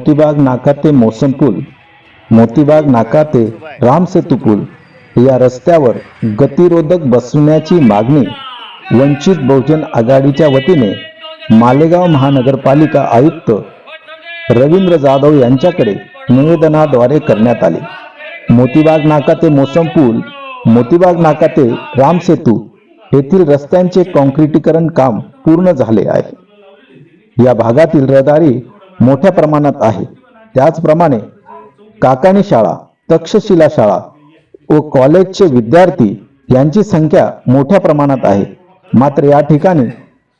मोतीबाग नाका ते मोसम पूल मोतीबाग नाका ते रामसेतू पूल या रस्त्यावर गतिरोधक बसवण्याची मागणी वंचित बहुजन आघाडीच्या वतीने मालेगाव महानगरपालिका आयुक्त रवींद्र जाधव यांच्याकडे निवेदनाद्वारे करण्यात आले. मोतीबाग नाका ते मोसम पूल मोतीबाग नाका ते रामसेतू येथील रस्त्यांचे कॉन्क्रिटीकरण काम पूर्ण झाले आहे. या भागातील रहदारी मोठ्या प्रमाणात आहे. त्याचप्रमाणे काकाणी शाळा तक्षशिला शाळा व कॉलेजचे विद्यार्थी यांची संख्या मोठ्या प्रमाणात आहे. मात्र या ठिकाणी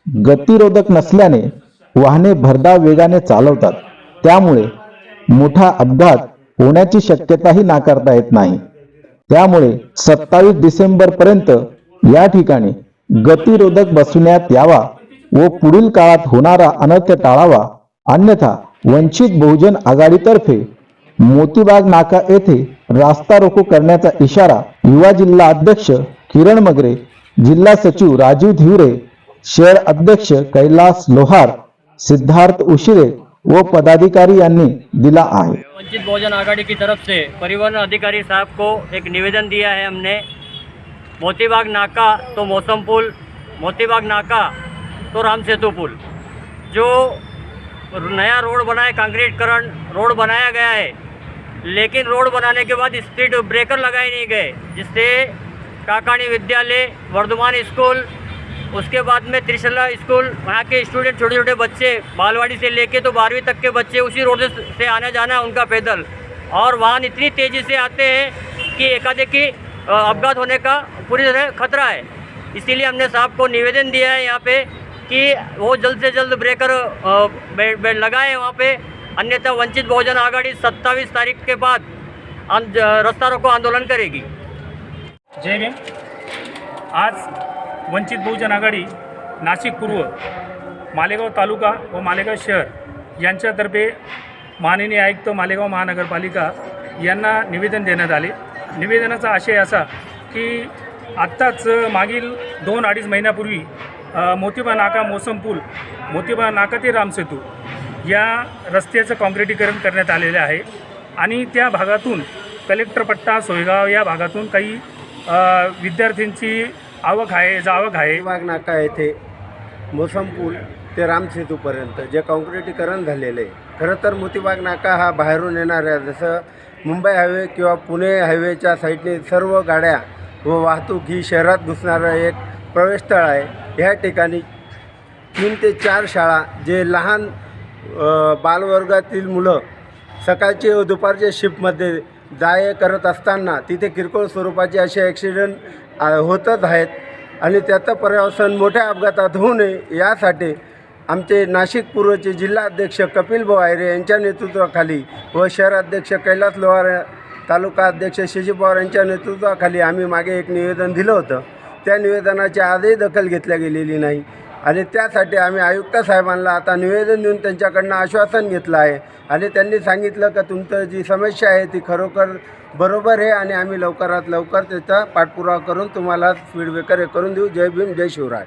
गतिरोधक नसल्याने वाहने भरधाव वेगाने चालवतात. त्यामुळे मोठा अपघात होण्याची शक्यताही नाकारता येत नाही. त्यामुळे सत्तावीस डिसेंबर पर्यंत या ठिकाणी गतिरोधक बसवण्यात यावा व पुढील काळात होणारा अनर्थ टाळावा अन्यथा वंचित बहुजन आघाडीतर्फे मोतीबाग नाका येथे रास्ता रोको करण्याचा इशारा युवा जिल्हा अध्यक्ष किरण मगरे जिल्हा सचिव राजीव धिवरे शहर अध्यक्ष कैलास लोहार सिद्धार्थ उशिरे व पदाधिकारी यांनी दिला आहे. वंचित बहुजन आघाड़ी की तरफ से परिवहन अधिकारी साहब को एक निवेदन दिया है हमने। मोतीबाग नाका तो मौसम पुल मोतीबाग नाका तो राम सेतु पुल। जो नया रोड बना है कांक्रीटकरण रोड बनाया गया है। लेकिन रोड बनाने के बाद स्पीड ब्रेकर लगाए नहीं गए जिससे काकाणी विद्यालय वर्धमान स्कूल उसके बाद में त्रिशला स्कूल वहाँ के स्टूडेंट छोटे छोटे बच्चे बालवाड़ी से लेके तो बारहवीं तक के बच्चे उसी रोड से आना जाना उनका पैदल। और वाहन इतनी तेज़ी से आते हैं कि एकाएकी अ, अपघात होने का पूरी तरह खतरा है। इसीलिए हमने साहब को निवेदन दिया है यहाँ पे कि वो जल्द से जल्द ब्रेकर बेड बेड लगाए वहाँ पे। अन्यथा वंचित बहुजन आघाड़ी सत्ताईस तारीख के बाद आंद- रास्ता रोको आंदोलन करेगी। जय भीम। आज वंचित बहुजन आघाडी नाशिक पूर्व मालेगाव तालुका व मालेगाव शहर यांच्यातर्फे माननीय आयुक्त मालेगाव महानगरपालिका यांना निवेदन देण्यात आले. निवेदनाचा आशय असा की आत्ताच मागील दोन अडीच महिन्यापूर्वी मोतीबा नाका मोसम पूल मोतीबा नाका ते रामसेतू या रस्त्याचं काँक्रिटीकरण करण्यात आलेलं आहे. आणि त्या भागातून कलेक्टर पट्टा सोयगाव या भागातून काही विद्यार्थ्यांची आवक आहे जावक आहे. बाग नाका येथे मोसम पूल ते रामसेतूपर्यंत जे काँक्रिटीकरण झालेलं आहे. खरं तर मोतीबाग नाका हा बाहेरून येणाऱ्या जसं मुंबई हायवे किंवा पुणे हायवेच्या साईडने सर्व गाड्या व वाहतूक ही शहरात घुसणारं एक प्रवेशस्थळ आहे. ह्या ठिकाणी तीन ते चार शाळा जे लहान बालवर्गातील मुलं सकाळचे व दुपारच्या शिफ्टमध्ये जाय करत असताना तिथे किरकोळ स्वरूपाचे असे ॲक्सिडेंट होतच आहेत. आणि त्याचं पर्यावसन मोठ्या अपघातात होऊ नये यासाठी आमचे नाशिक पूर्वचे जिल्हाध्यक्ष कपिल बोवायरे यांच्या नेतृत्वाखाली व शहराध्यक्ष कैलास लोहार तालुका अध्यक्ष शिजी पवार यांच्या नेतृत्वाखाली आम्ही मागे एक निवेदन दिलं होतं. त्या निवेदनाची आजही दखल घेतल्या गेलेली नाही. आणि त्यासाठी आम्ही आयुक्त साहेबांना आता निवेदन देऊन त्यांच्याकडनं आश्वासन घेतलं आहे. आणि त्यांनी सांगितलं का तुमचं जी समस्या आहे ती खरोखर बरोबर आहे आणि आम्ही लवकरात लवकर त्याचा पाठपुरावा करून तुम्हाला स्पीड ब्रेकर हे करून देऊ. जय भीम जय शिवराय.